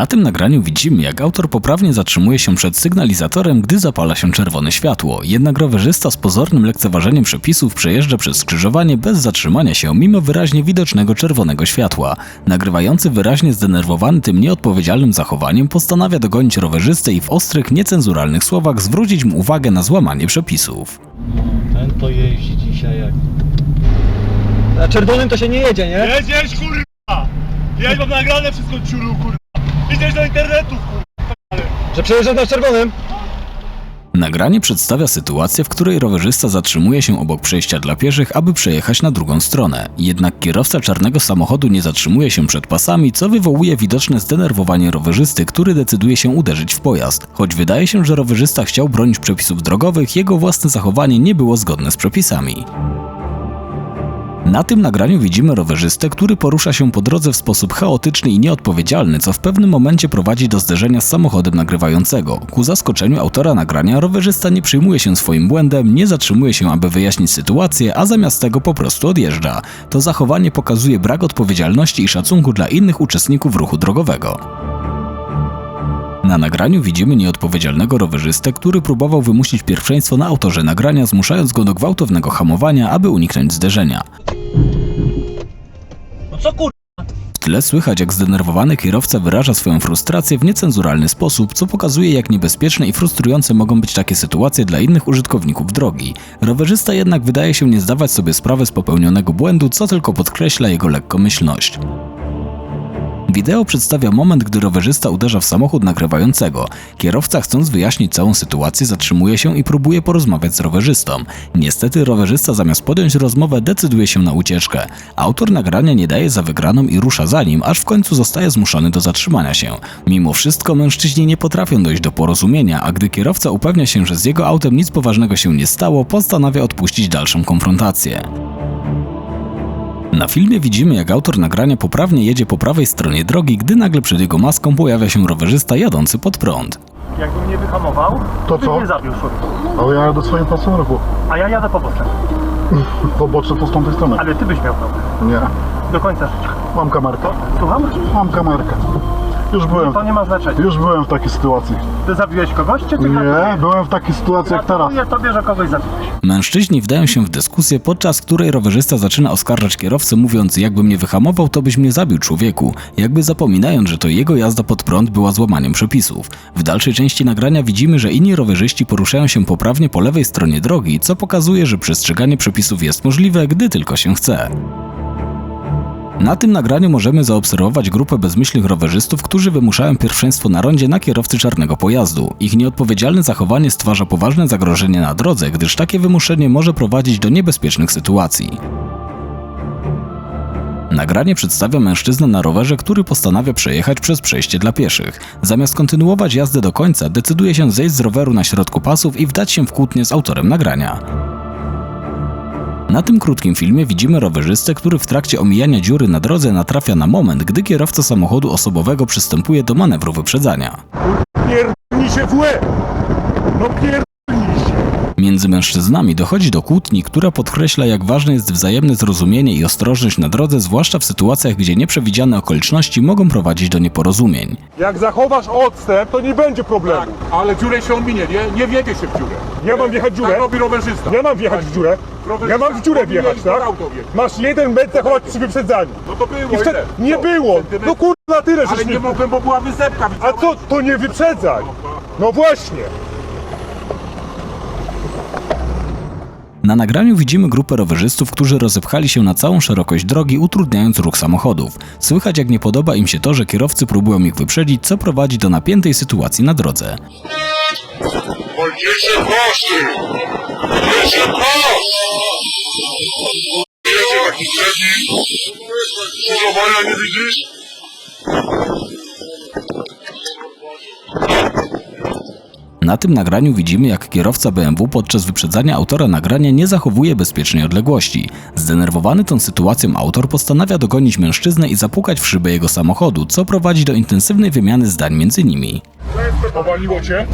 Na tym nagraniu widzimy, jak autor poprawnie zatrzymuje się przed sygnalizatorem, gdy zapala się czerwone światło. Jednak rowerzysta z pozornym lekceważeniem przepisów przejeżdża przez skrzyżowanie bez zatrzymania się, mimo wyraźnie widocznego czerwonego światła. Nagrywający wyraźnie zdenerwowany tym nieodpowiedzialnym zachowaniem postanawia dogonić rowerzystę i w ostrych, niecenzuralnych słowach zwrócić mu uwagę na złamanie przepisów. Ten to jeździ dzisiaj jak... Na czerwonym to się nie jedzie, nie? Jedziesz kurwa! Jedź mam nagrane wszystko ciulu kurwa! Idziesz do internetu kurwa! Że przejeżdżam na czerwonym? Nagranie przedstawia sytuację, w której rowerzysta zatrzymuje się obok przejścia dla pieszych, aby przejechać na drugą stronę. Jednak kierowca czarnego samochodu nie zatrzymuje się przed pasami, co wywołuje widoczne zdenerwowanie rowerzysty, który decyduje się uderzyć w pojazd. Choć wydaje się, że rowerzysta chciał bronić przepisów drogowych, jego własne zachowanie nie było zgodne z przepisami. Na tym nagraniu widzimy rowerzystę, który porusza się po drodze w sposób chaotyczny i nieodpowiedzialny, co w pewnym momencie prowadzi do zderzenia z samochodem nagrywającego. Ku zaskoczeniu autora nagrania rowerzysta nie przyjmuje się swoim błędem, nie zatrzymuje się, aby wyjaśnić sytuację, a zamiast tego po prostu odjeżdża. To zachowanie pokazuje brak odpowiedzialności i szacunku dla innych uczestników ruchu drogowego. Na nagraniu widzimy nieodpowiedzialnego rowerzystę, który próbował wymusić pierwszeństwo na autorze nagrania, zmuszając go do gwałtownego hamowania, aby uniknąć zderzenia. No co kurwa? W tle słychać, jak zdenerwowany kierowca wyraża swoją frustrację w niecenzuralny sposób, co pokazuje, jak niebezpieczne i frustrujące mogą być takie sytuacje dla innych użytkowników drogi. Rowerzysta jednak wydaje się nie zdawać sobie sprawy z popełnionego błędu, co tylko podkreśla jego lekkomyślność. Wideo przedstawia moment, gdy rowerzysta uderza w samochód nagrywającego. Kierowca, chcąc wyjaśnić całą sytuację, zatrzymuje się i próbuje porozmawiać z rowerzystą. Niestety, rowerzysta zamiast podjąć rozmowę, decyduje się na ucieczkę. Autor nagrania nie daje za wygraną i rusza za nim, aż w końcu zostaje zmuszony do zatrzymania się. Mimo wszystko, mężczyźni nie potrafią dojść do porozumienia, a gdy kierowca upewnia się, że z jego autem nic poważnego się nie stało, postanawia odpuścić dalszą konfrontację. Na filmie widzimy, jak autor nagrania poprawnie jedzie po prawej stronie drogi, gdy nagle przed jego maską pojawia się rowerzysta jadący pod prąd. Jakbym nie wyhamował, To byś co? mnie zabił człowieku. Ale ja jadę swoim pasem ruchu. A ja jadę po boczem. Poboczne to z tamtej strony. Ale ty byś miał problem. Nie. Do końca życia. Mam kamerkę. Słucham? Mam kamerkę. Już byłem, To nie ma znaczenia. już byłem w takiej sytuacji. Ty zabiłeś kogoś, czy ty Nie, byłem w takiej sytuacji jak teraz. Gratuluję tobie, że kogoś zabiłeś. Mężczyźni wdają się w dyskusję, podczas której rowerzysta zaczyna oskarżać kierowcę, mówiąc: Jakbym nie wyhamował, to byś mnie zabił, człowieku. Jakby zapominając, że to jego jazda pod prąd była złamaniem przepisów. W dalszej części nagrania widzimy, że inni rowerzyści poruszają się poprawnie po lewej stronie drogi, co pokazuje, że przestrzeganie przepisów jest możliwe, gdy tylko się chce. Na tym nagraniu możemy zaobserwować grupę bezmyślnych rowerzystów, którzy wymuszają pierwszeństwo na rondzie na kierowcy czarnego pojazdu. Ich nieodpowiedzialne zachowanie stwarza poważne zagrożenie na drodze, gdyż takie wymuszenie może prowadzić do niebezpiecznych sytuacji. Nagranie przedstawia mężczyznę na rowerze, który postanawia przejechać przez przejście dla pieszych. Zamiast kontynuować jazdę do końca, decyduje się zejść z roweru na środku pasów i wdać się w kłótnię z autorem nagrania. Na tym krótkim filmie widzimy rowerzystę, który w trakcie omijania dziury na drodze natrafia na moment, gdy kierowca samochodu osobowego przystępuje do manewru wyprzedzania. Pierdolnij się w łeb! No! Między mężczyznami dochodzi do kłótni, która podkreśla, jak ważne jest wzajemne zrozumienie i ostrożność na drodze, zwłaszcza w sytuacjach, gdzie nieprzewidziane okoliczności mogą prowadzić do nieporozumień. Jak zachowasz odstęp, to nie będzie problemu. Tak, ale dziurę się ominie, nie? Nie wiedzie się w dziurę. Ja mam wjechać w dziurę? Tak robi rowerzysta. Ja mam wjechać w dziurę? Ja mam w dziurę wjechać, tak? Masz jeden metr zachować przy wyprzedzaniu. No to było I wtedy ile? nie Co? było. No kurwa tyle, Ale żeś nie nie... mogłem, bo była wysepka. A co, to nie wyprzedzaj. No właśnie. Na nagraniu widzimy grupę rowerzystów, którzy rozepchali się na całą szerokość drogi, utrudniając ruch samochodów. Słychać, jak nie podoba im się to, że kierowcy próbują ich wyprzedzić, co prowadzi do napiętej sytuacji na drodze. Skrzyżowania nie widzisz? Na tym nagraniu widzimy, jak kierowca BMW podczas wyprzedzania autora nagrania nie zachowuje bezpiecznej odległości. Zdenerwowany tą sytuacją autor postanawia dogonić mężczyznę i zapukać w szybę jego samochodu, co prowadzi do intensywnej wymiany zdań między nimi. Powaliło cię?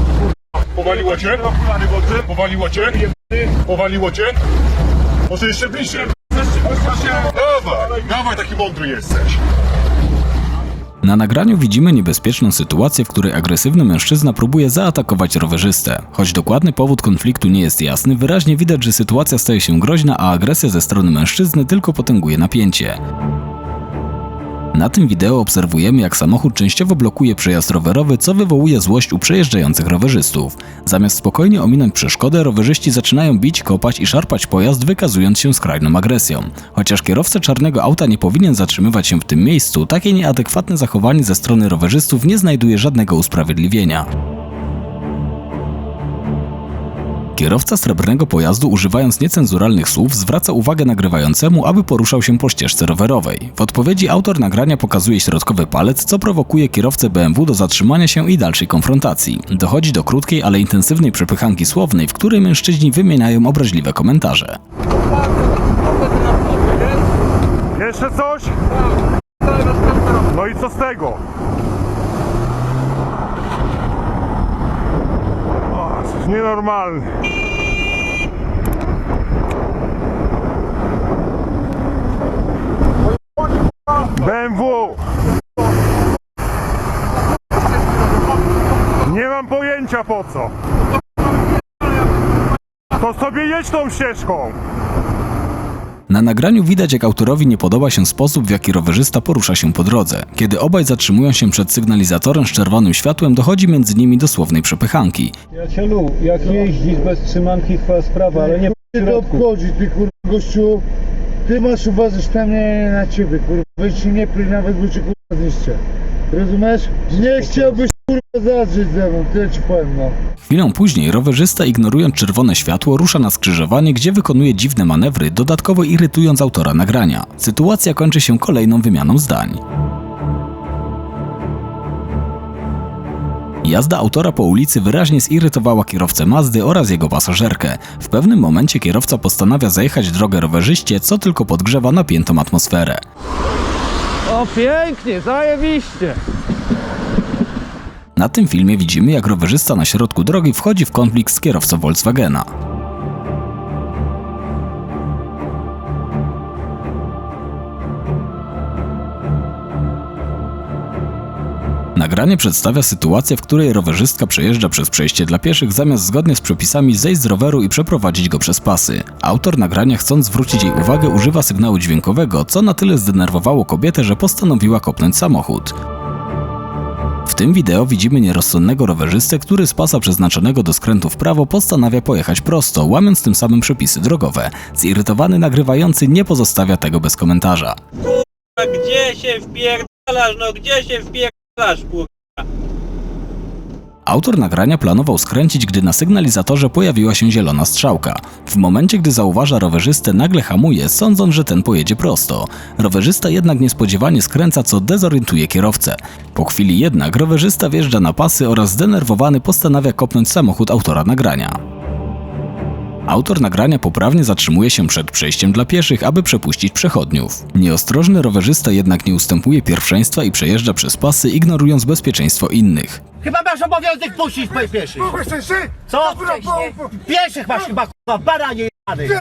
Powaliło cię? Powaliło cię? Powaliło cię? Może jeszcze bliżej? Dawaj, dawaj taki mądry jesteś. Na nagraniu widzimy niebezpieczną sytuację, w której agresywny mężczyzna próbuje zaatakować rowerzystę. Choć dokładny powód konfliktu nie jest jasny, wyraźnie widać, że sytuacja staje się groźna, a agresja ze strony mężczyzny tylko potęguje napięcie. Na tym wideo obserwujemy, jak samochód częściowo blokuje przejazd rowerowy, co wywołuje złość u przejeżdżających rowerzystów. Zamiast spokojnie ominąć przeszkodę, rowerzyści zaczynają bić, kopać i szarpać pojazd, wykazując się skrajną agresją. Chociaż kierowca czarnego auta nie powinien zatrzymywać się w tym miejscu, takie nieadekwatne zachowanie ze strony rowerzystów nie znajduje żadnego usprawiedliwienia. Kierowca srebrnego pojazdu, używając niecenzuralnych słów, zwraca uwagę nagrywającemu, aby poruszał się po ścieżce rowerowej. W odpowiedzi autor nagrania pokazuje środkowy palec, co prowokuje kierowcę BMW do zatrzymania się i dalszej konfrontacji. Dochodzi do krótkiej, ale intensywnej przepychanki słownej, w której mężczyźni wymieniają obraźliwe komentarze. Jeszcze coś? No i co z tego? Coś nienormalny. BMW! Nie mam pojęcia po co. To sobie jedź tą ścieżką. Na nagraniu widać, jak autorowi nie podoba się sposób, w jaki rowerzysta porusza się po drodze. Kiedy obaj zatrzymują się przed sygnalizatorem z czerwonym światłem, dochodzi między nimi do słownej przepychanki. Przyjacielu, jak jeździsz bez trzymanki, twoja sprawa, ale nie Ty to obchodzi, ty kurwa gościu. Ty masz uważać na mnie na ciebie, kurwa. Weź się nie pluj nawet, bo cię kurwa zniszczę. Rozumiesz? Nie chciałbyś kurwa zadrzeć ze mną, tyle ci powiem no. Chwilę później rowerzysta, ignorując czerwone światło, rusza na skrzyżowanie, gdzie wykonuje dziwne manewry, dodatkowo irytując autora nagrania. Sytuacja kończy się kolejną wymianą zdań. Jazda autora po ulicy wyraźnie zirytowała kierowcę Mazdy oraz jego pasażerkę. W pewnym momencie kierowca postanawia zajechać drogę rowerzyście, co tylko podgrzewa napiętą atmosferę. O, pięknie, zajebiście. Na tym filmie widzimy, jak rowerzysta na środku drogi wchodzi w konflikt z kierowcą Volkswagena. Nagranie przedstawia sytuację, w której rowerzystka przejeżdża przez przejście dla pieszych, zamiast zgodnie z przepisami zejść z roweru i przeprowadzić go przez pasy. Autor nagrania, chcąc zwrócić jej uwagę, używa sygnału dźwiękowego, co na tyle zdenerwowało kobietę, że postanowiła kopnąć samochód. W tym wideo widzimy nierozsądnego rowerzystę, który z pasa przeznaczonego do skrętu w prawo postanawia pojechać prosto, łamiąc tym samym przepisy drogowe. Zirytowany nagrywający nie pozostawia tego bez komentarza. Gdzie się wpierdalasz, no gdzie się wpierdalasz, Autor nagrania planował skręcić, gdy na sygnalizatorze pojawiła się zielona strzałka. W momencie, gdy zauważa rowerzystę, nagle hamuje, sądząc, że ten pojedzie prosto. Rowerzysta jednak niespodziewanie skręca, co dezorientuje kierowcę. Po chwili jednak rowerzysta wjeżdża na pasy oraz zdenerwowany postanawia kopnąć samochód autora nagrania. Autor nagrania poprawnie zatrzymuje się przed przejściem dla pieszych, aby przepuścić przechodniów. Nieostrożny rowerzysta jednak nie ustępuje pierwszeństwa i przejeżdża przez pasy, ignorując bezpieczeństwo innych. Chyba masz obowiązek puścić po pieszych. Co? Pieszych masz chyba, kurwa, baranie jebany.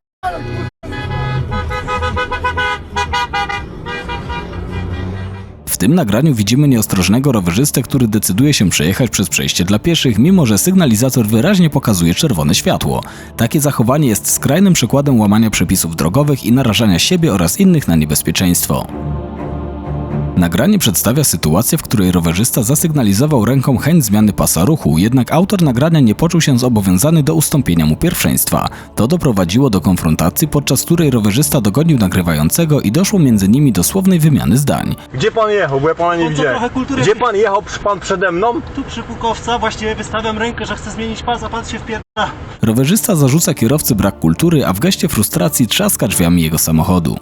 W tym nagraniu widzimy nieostrożnego rowerzystę, który decyduje się przejechać przez przejście dla pieszych, mimo że sygnalizator wyraźnie pokazuje czerwone światło. Takie zachowanie jest skrajnym przykładem łamania przepisów drogowych i narażania siebie oraz innych na niebezpieczeństwo. Nagranie przedstawia sytuację, w której rowerzysta zasygnalizował ręką chęć zmiany pasa ruchu, jednak autor nagrania nie poczuł się zobowiązany do ustąpienia mu pierwszeństwa. To doprowadziło do konfrontacji, podczas której rowerzysta dogonił nagrywającego i doszło między nimi do słownej wymiany zdań. Gdzie pan jechał, bo ja pana nie to widziałem. trochę kultury. Gdzie pan jechał, pan przede mną? Tu przy Pukowca właściwie wystawiam rękę, że chcę zmienić pas, a pan się wpierdala. Rowerzysta zarzuca kierowcy brak kultury, a w geście frustracji trzaska drzwiami jego samochodu.